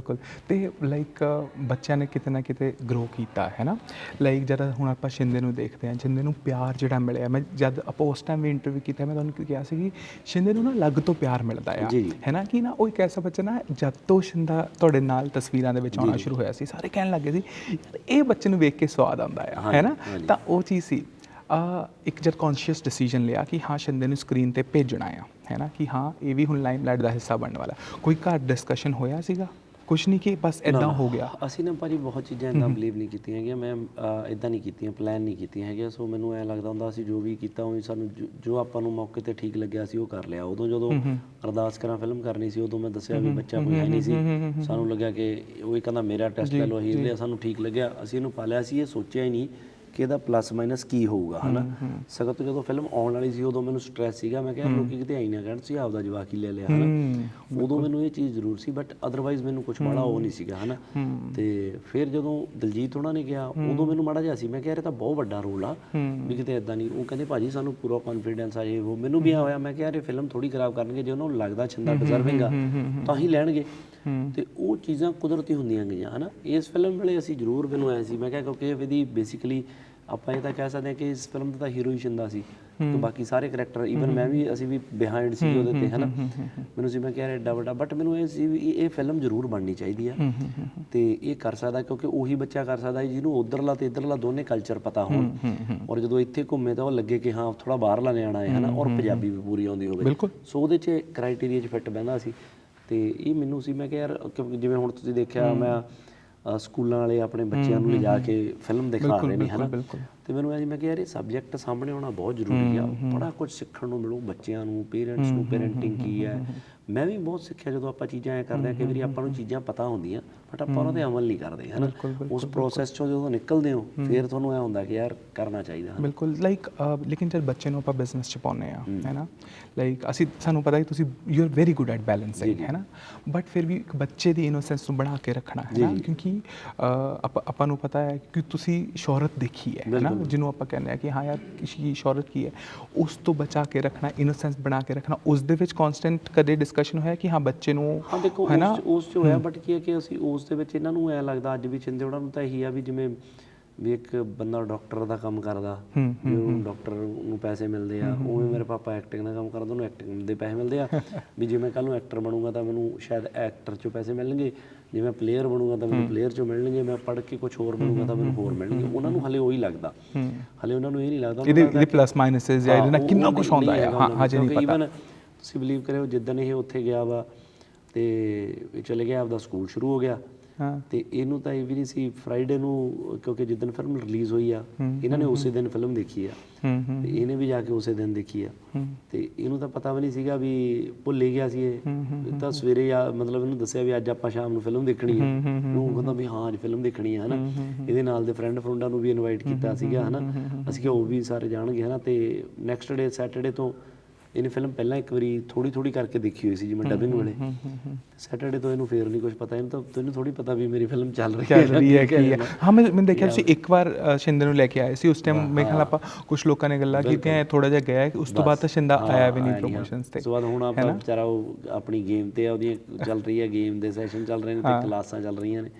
ਬਿਲਕੁਲ। ਤੇ ਲਾਈਕ ਬੱਚਿਆਂ ਨੇ ਕਿਤੇ ਨਾ ਕਿਤੇ ਗਰੋ ਕੀਤਾ ਹੈ ਨਾ? ਲਾਈਕ ਜਦ ਹੁਣ ਆਪਾਂ ਸ਼ਿੰਦੇ ਨੂੰ ਦੇਖਦੇ ਹਾਂ ਸ਼ਿੰਦੇ ਨੂੰ ਪਿਆਰ ਜਿਹੜਾ ਮਿਲਿਆ ਮੈਂ ਜਦ ਆਪਾਂ ਉਸ ਟਾਈਮ ਵੀ ਇੰਟਰਵਿਊ ਕੀਤਾ ਮੈਂ ਤੁਹਾਨੂੰ ਕਿਹਾ ਸੀ ਕਿ ਸ਼ਿੰਦੇ ਨੂੰ ਨਾ ਅਲੱਗ ਤੋਂ ਪਿਆਰ ਮਿਲਦਾ ਆ। ਹੈ ਨਾ? ਕਿ ਨਾ ਉਹ ਇੱਕ ਐਸਾ ਬੱਚਾ ਨਾ ਜਦ ਤੋਂ ਸ਼ਿੰਦਾ ਤੁਹਾਡੇ ਨਾਲ ਤਸਵੀਰਾਂ ਦੇ ਵਿੱਚ ਆਉਣਾ ਸ਼ੁਰੂ ਹੋਇਆ ਸੀ ਸਾਰੇ ਕਹਿਣ ਲੱਗੇ ਸੀ ਇਹ ਬੱਚੇ ਨੂੰ ਵੇਖ ਕੇ ਸਵਾਦ ਆਉਂਦਾ ਆ ਹੈ ਨਾ। ਤਾਂ ਉਹ ਚੀਜ਼ ਸੀ। ਆ ਇੱਕ ਜਦ ਕੌਨਸ਼ੀਅਸ ਡਿਸੀਜਨ ਲਿਆ ਕਿ ਹਾਂ ਸ਼ਿੰਦੇ ਨੂੰ ਸਕਰੀਨ ਤੇ ਭੇਜਣਾ ਆ ਹੈ ਨਾ? ਕਿ ਹਾਂ ਇਹ ਵੀ ਹੁਣ ਲਾਈਮਲਾਈਟ ਦਾ ਹਿੱਸਾ ਬਣਨ ਵਾਲਾ। ਕੋਈ ਘਰ ਡਿਸਕਸ਼ਨ ਹੋਇਆ ਸੀਗਾ? ਕੁਝ ਨਹੀਂ ਕਿ ਬਸ ਇਦਾਂ ਹੋ ਗਿਆ। ਅਸੀਂ ਨਾ ਭਾਜੀ ਬਹੁਤ ਚੀਜ਼ਾਂ ਇਦਾਂ ਬਲੀਵ ਨਹੀਂ ਕੀਤੀਆਂ ਹੈਗੀਆਂ ਮੈਂ ਇਦਾਂ ਨਹੀਂ ਕੀਤੀਆਂ ਪਲਾਨ ਨਹੀਂ ਕੀਤੀਆਂ ਹੈਗੀਆਂ। ਸੋ ਮੈਨੂੰ ਐ ਲੱਗਦਾ ਹੁੰਦਾ ਅਸੀਂ ਜੋ ਵੀ ਕੀਤਾ ਉਹ ਸਾਨੂੰ ਜੋ- ਆਪਾਂ ਨੂੰ ਮੌਕੇ ਤੇ ਠੀਕ ਲੱਗਿਆ ਸੀ ਉਹ ਕਰ ਲਿਆ। ਉਦੋਂ ਜਦੋਂ ਅਰਦਾਸ ਕਰਾਂ ਫਿਲਮ ਕਰਨੀ ਸੀ ਉਦੋਂ ਮੈਂ ਦੱਸਿਆ ਵੀ ਬੱਚਾ ਕੋਈ ਹੈ ਨਹੀਂ ਸੀ। ਸਾਨੂੰ ਲੱਗਿਆ ਕਿ ਉਹ ਇਹ ਕਹਿੰਦਾ ਮੇਰਾ ਟੈਸਟ ਲੈ ਲਓ ਅਸੀਂ ਲਿਆ ਸਾਨੂੰ ਠੀਕ ਲੱਗਿਆ। ਅਸੀਂ ਇਹਨੂੰ ਪਾਲਿਆ ਸੀ ਇਹ ਸੋਚਿਆ ਹੀ ਨਹੀਂ ਕਿ ਇਹਦਾ ਪਲੱਸ ਮਾਈਨਸ ਕੀ ਹੋਊਗਾ ਹਨਾ? ਸਗੋਂ ਤੋਂ ਜਦੋਂ ਫਿਲਮ ਆਉਣ ਵਾਲੀ ਸੀ ਉਦੋਂ ਮੈਨੂੰ ਸਟ੍ਰੈਸ ਸੀਗਾ। ਮੈਂ ਕਿਹਾ ਲੋਕੀ ਕਿਤੇ ਆਈ ਨਾ ਕਹਿਣ ਸੀ ਆਪਦਾ ਜਵਾਕ ਹੀ ਲੈ ਲਿਆ ਹਨਾ? ਉਦੋਂ ਮੈਨੂੰ ਇਹ ਚੀਜ਼ ਜ਼ਰੂਰ ਸੀ ਬਟ ਅਦਰਵਾਈਜ਼ ਮੈਨੂੰ ਕੁਝ ਮਾੜਾ ਉਹ ਨਹੀਂ ਸੀਗਾ ਹਨਾ? ਤੇ ਫਿਰ ਜਦੋਂ ਦਲਜੀਤ ਉਹਨਾਂ ਨੇ ਕਿਹਾ ਉਦੋਂ ਮੈਨੂੰ ਮਾੜਾ ਜਿਹਾ ਸੀ। ਮੈਂ ਕਿਹਾ ਇਹ ਤਾਂ ਬਹੁਤ ਵੱਡਾ ਰੋਲ ਆ ਵੀ ਕਿਤੇ ਇਦਾਂ ਨਹੀਂ। ਉਹ ਕਹਿੰਦੇ ਭਾਜੀ ਸਾਨੂੰ ਪੂਰਾ ਕੌਨਫੀਡੈਂਸ ਆ ਇਹ ਉਹ। ਮੈਨੂੰ ਵੀ ਆ ਹੋਇਆ ਮੈਂ ਕਿਹਾ ਇਹ ਫਿਲਮ ਥੋੜੀ ਖਰਾਬ ਕਰਨਗੇ ਜੇ ਉਹਨਾਂ ਨੂੰ ਲੱਗਦਾ ਛੰਦਾ ਡਿਜ਼ਰਵਿੰਗ ਆ ਤਾਂ ਹੀ ਲੈਣਗੇ। ਤੇ ਉਹ ਚੀਜ਼ਾਂ ਕੁਦਰਤੀ ਹੁੰਦੀਆਂ ਗਈਆਂ ਹਨਾ? ਇਸ ਫਿਲਮ ਵੇਲੇ ਅਸੀਂ ਜ਼ਰੂਰ ਮੈਨੂੰ ਐ ਸੀ ਮੈਂ ਕਿਹਾ ਕਿਉਂਕਿ ਇਹਦੀ ਬੇਸਿਕਲੀ ਆਪਾਂ ਇਹ ਤਾਂ ਕਹਿ ਸਕਦੇ ਹਾਂ ਕਿ ਇਸ ਫਿਲਮ ਦਾ ਤਾਂ ਹੀਰੋ ਹੀ ਛਿੰਦਾ ਸੀ ਤੇ ਬਾਕੀ ਸਾਰੇ ਕੈਰੈਕਟਰ ਈਵਨ ਮੈਂ ਵੀ ਅਸੀਂ ਵੀ ਬਿਹਾਈਂਡ ਸੀ ਉਹਦੇ ਤੇ ਹਨਾ? ਮੈਨੂੰ ਸੀ ਮੈਂ ਕਿਹਾ ਯਾਰ ਐਡਾ ਵੱਡਾ ਬਟ ਮੈਨੂੰ ਇਹ ਸੀ ਵੀ ਇਹ ਫਿਲਮ ਜ਼ਰੂਰ ਬਣਨੀ ਚਾਹੀਦੀ ਆ। ਤੇ ਇਹ ਕਰ ਸਕਦਾ ਕਿਉਂਕਿ ਉਹੀ ਬੱਚਾ ਕਰ ਸਕਦਾ ਜਿਹਨੂੰ ਉਧਰਲਾ ਤੇ ਇਧਰਲਾ ਦੋਨੇ ਕਲਚਰ ਪਤਾ ਹੋਣ। ਔਰ ਜਦੋਂ ਇੱਥੇ ਘੁੰਮੇ ਤਾਂ ਉਹ ਲੱਗੇ ਕਿ ਹਾਂ ਥੋੜਾ ਬਾਹਰਲਾ ਨਿਆਣਾ ਹੈ ਹਨਾ? ਔਰ ਪੰਜਾਬੀ ਵੀ ਪੂਰੀ ਆਉਂਦੀ ਹੋਵੇ। ਸੋ ਉਹਦੇ 'ਚ ਕ੍ਰਾਈਟੇਰੀਆ 'ਚ ਫਿੱਟ ਬਹਿੰਦਾ ਸੀ। ਤੇ ਇਹ ਮੈਨੂੰ ਸੀ ਮੈਂ ਕਿਹਾ ਯਾਰ ਕਿਉਂਕਿ ਜਿਵੇਂ ਹੁਣ ਤੁਸੀਂ ਦੇਖਿਆ ਮੈਂ ਸਕੂਲਾਂ ਵਾਲੇ ਆਪਣੇ ਬੱਚਿਆਂ ਨੂੰ ਲਿਜਾ ਕੇ ਫਿਲਮ ਦਿਖਾ ਰਹੇ ਨੇ ਹਨਾ। ਤੇ ਮੈਨੂੰ ਸੀ ਮੈਂ ਕਿਹਾ ਯਾਰ ਇਹ ਸਬਜੈਕਟ ਸਾਹਮਣੇ ਆਉਣਾ ਬਹੁਤ ਜ਼ਰੂਰੀ ਆ। ਬੜਾ ਕੁਝ ਸਿੱਖਣ ਨੂੰ ਮਿਲੂ ਬੱਚਿਆਂ ਨੂੰ ਪੇਰੈਂਟਸ ਨੂੰ ਪੈਰੈਂਟਿੰਗ ਕੀ ਹੈ ਮੈਂ ਵੀ ਬਹੁਤ ਸਿੱਖਿਆ ਜਦੋਂ ਆਪਾਂ ਚੀਜ਼ਾਂ ਐ ਕਰਦੇ ਆ ਕਿ ਵਾਰੀ ਆਪਾਂ ਨੂੰ ਚੀਜ਼ਾਂ ਪਤਾ ਹੁੰਦੀਆਂ ਬਟ ਆਪਾਂ ਉਹਨਾਂ ਤੇ ਅਮਲ ਨਹੀਂ ਕਰਦੇ ਹਨਾ? ਉਸ ਪ੍ਰੋਸੈਸ ਚੋਂ ਜਦੋਂ ਨਿਕਲਦੇ ਹੋ ਫਿਰ ਤੁਹਾਨੂੰ ਐ ਹੁੰਦਾ ਕਿ ਯਾਰ ਕਰਨਾ ਚਾਹੀਦਾ ਹਨਾ। ਬਿਲਕੁਲ ਲਾਈਕ ਲੇਕਿਨ ਜਦ ਬੱਚੇ ਨੂੰ ਆਪਾਂ ਬਿਜ਼ਨਸ ਚ ਪਾਉਂਦੇ ਆ ਹੈ। ਨਾ? ਲਾਈਕ ਅਸੀਂ ਸਾਨੂੰ ਪਤਾ ਹੈ ਤੁਸੀਂ you are very good at balancing ਹੈ ਨਾ? ਬਟ ਫਿਰ ਵੀ ਇੱਕ ਬੱਚੇ ਦੀ ਇਨੋਸੈਂਸ ਨੂੰ ਬਣਾ ਕੇ ਰੱਖਣਾ ਹੈ ਨਾ? ਕਿਉਂਕਿ ਆਪਾਂ ਨੂੰ ਪਤਾ ਹੈ ਕਿ ਤੁਸੀਂ ਸ਼ੋਹਰਤ ਦੇਖੀ ਹੈ ਹੈ ਨਾ? ਜਿਹਨੂੰ ਆਪਾਂ ਕਹਿੰਦੇ ਆ ਕਿ ਹਾਂ ਯਾਰ ਕੀ ਸ਼ੋਹਰਤ ਕੀ ਹੈ ਉਸ ਤੋਂ ਬਚਾ ਕੇ ਰੱਖਣਾ ਇਨੋਸੈਂਸ ਬਣਾ ਕੇ ਰੱਖਣਾ ਉਸ ਦੇ ਵਿੱਚ ਕਨਸਟੈਂਟ ਕਦੇ ਡਿਸਕਸ਼ਨ ਹੋਇਆ ਕਿ ਹਾਂ ਬੱਚੇ ਨੂੰ ਹਾਂ ਦੇਖੋ ਉਸ ਚ ਹੋਇਆ ਬਟ ਕੀ ਹੈ ਕਿ ਅਸੀਂ ਉਸ ਦੇ ਵਿੱਚ ਇਹਨਾਂ ਨੂੰ ਐ ਲੱਗਦਾ ਅੱਜ ਵੀ ਚਿੰਦੇ ਉਹਨਾਂ ਨੂੰ ਤਾਂ ਇਹੀ ਆ ਵੀ ਜਿਵੇਂ ਵੀ ਇੱਕ ਬੰਦਾ ਡਾਕਟਰ ਦਾ ਕੰਮ ਕਰਦਾ ਵੀ ਉਹਨੂੰ ਡਾਕਟਰ ਨੂੰ ਪੈਸੇ ਮਿਲਦੇ ਆ ਉਵੇਂ ਮੇਰੇ ਪਾਪਾ ਐਕਟਿੰਗ ਦਾ ਕੰਮ ਕਰਦਾ ਉਹਨੂੰ ਐਕਟਿੰਗ ਦੇ ਪੈਸੇ ਮਿਲਦੇ ਆ। ਵੀ ਜੇ ਮੈਂ ਕੱਲ ਨੂੰ ਐਕਟਰ ਬਣੂੰਗਾ ਤਾਂ ਮੈਨੂੰ ਸ਼ਾਇਦ ਐਕਟਰ ਚੋਂ ਪੈਸੇ ਮਿਲਣਗੇ। ਜੇ ਮੈਂ ਪਲੇਅਰ ਬਣੂੰਗਾ ਤਾਂ ਮੈਨੂੰ ਪਲੇਅਰ ਚੋਂ ਮਿਲਣਗੇ। ਮੈਂ ਪੜ੍ਹ ਕੇ ਕੁਝ ਹੋਰ ਬਣੂੰਗਾ ਤਾਂ ਮੈਨੂੰ ਹੋਰ ਮਿਲਣਗੇ। ਉਹਨਾਂ ਨੂੰ ਹਲੇ ਉਹੀ ਲੱਗਦਾ। ਹਲੇ ਉਹਨਾਂ ਨੂੰ ਇਹ ਨਹੀਂ ਲੱਗਦਾ ਇਹਦੇ ਇਹਦੇ ਪਲੱਸ ਮਾਈਨਸਸ ਜਾਂ ਇਹਦੇ ਨਾਲ ਹਾਂ, ਕਿੰਨਾ ਕੁਝ ਆਉਂਦਾ ਹੈ। ਹਾਂ ਹਜੇ ਨੂੰ, ਨਹੀਂ ਪਤਾ। even ਤੁਸੀਂ ਬਲੀਵ ਕਰਿਓ ਜਿੱਦਣ ਇਹ ਉੱਥੇ ਗਿਆ ਵਾ ਤੇ ਚਲੇ ਗਿਆ ਆਪਦਾ ਸਕੂਲ ਸ਼ੁਰੂ ਹੋ ਗਿਆ। ਹਾਂ ਤੇ ਇਹਨੂੰ ਤਾਂ ਇਹ ਵੀ ਨਹੀਂ ਸੀ ਫਰਾਈਡੇ ਨੂੰ ਕਿਉਂਕਿ ਜਿੱਦਣ ਫਿਲਮ ਰਿਲੀਜ਼ ਹੋਈ ਆ ਇਹਨਾਂ ਨੇ ਉਸੇ ਦਿਨ ਫਿਲਮ ਦੇਖੀ ਆ। ਤੇ ਇਹਨੇ ਵੀ ਜਾ ਕੇ ਉਸੇ ਦਿਨ ਦੇਖੀ ਆ। ਤੇ ਇਹਨੂੰ ਤਾਂ ਪਤਾ ਵੀ ਨਹੀਂ ਸੀਗਾ ਵੀ ਭੁੱਲ ਹੀ ਗਿਆ ਸੀ ਇਹ। ਤਾਂ ਸਵੇਰੇ ਆ ਮਤਲਬ ਇਹਨੂੰ ਦੱਸਿਆ ਵੀ ਅੱਜ ਆਪਾਂ ਸ਼ਾਮ ਨੂੰ ਫਿਲਮ ਦੇਖਣੀ ਆ। ਉਹ ਕਹਿੰਦਾ ਵੀ ਹਾਂ ਅੱਜ ਫਿਲਮ ਦੇਖਣੀ ਆ ਹਨਾ। ਇਹਦੇ ਨਾਲ ਦੇ ਫਰੈਂਡ ਫਰੁੰਡਾਂ ਨੂੰ ਵੀ ਇਨਵਾਈਟ ਕੀਤਾ ਸੀਗਾ ਹਨਾ। ਅਸੀਂ ਕਿਹਾ ਉਹ ਵੀ ਸਾਰੇ ਜਾਣਗੇ ਹਨਾ। ਤੇ ਨੈਕਸਟ ਡੇ ਸੈਟਰਡੇ ਤੋਂ ਇਹਨੇ ਫਿਲਮ ਪਹਿਲਾਂ ਇੱਕ ਵਾਰੀ ਥੋੜੀ ਥੋੜੀ ਕਰਕੇ ਦੇਖੀ ਹੋਈ ਸੀ ਜਿਵੇਂ ਡਬਿੰਗ ਵੇਲੇ। ਸੈਟਰਡੇ ਤੋਂ ਇਹਨੂੰ ਫੇਰ ਨਹੀਂ ਕੁਝ ਪਤਾ ਇਹਨੂੰ ਤਾਂ ਤੈਨੂੰ ਥੋੜੀ ਪਤਾ ਵੀ ਮੇਰੀ ਫਿਲਮ ਚੱਲ ਰਹੀ ਚੱਲ ਰਹੀ ਹੈ ਕੀ ਹੈ। ਹਾਂ ਮੈਂ ਮੈਂ ਦੇਖਿਆ ਤੁਸੀਂ ਇੱਕ ਵਾਰ ਅ, ਸ਼ਿੰਦੇ ਨੂੰ ਲੈ ਕੇ ਆਏ ਸੀ ਉਸ ਟਾਈਮ ਮੇਰੇ ਖਿਆਲ ਆਪਾਂ ਕੁਝ ਲੋਕਾਂ ਨੇ ਗੱਲਾਂ ਕੀਤੀਆਂ ਥੋੜਾ ਜਿਹਾ ਗਿਆ ਉਸ ਤੋਂ ਬਾਅਦ ਤਾਂ ਸ਼ਿੰਦਾ ਆਇਆ ਵੀ ਨਹੀਂ ਪ੍ਰੋਮੋਸ਼ਨਸ ਤੇ ਉਸ ਤੋਂ ਬਾਅਦ ਹੁਣ ਆਪਾਂ ਵਿਚਾਰਾ ਉਹ ਆਪਣੀ ਗੇਮ ਤੇ ਆ ਉਹਦੀ ਚੱਲ ਰਹੀ ਹੈ ਗੇਮ ਦੇ ਸੈਸ਼ਨ ਚੱਲ ਰਹੇ ਨੇ ਤੇ ਕਲਾਸਾਂ ਚੱਲ ਰਹੀਆਂ ਨੇ।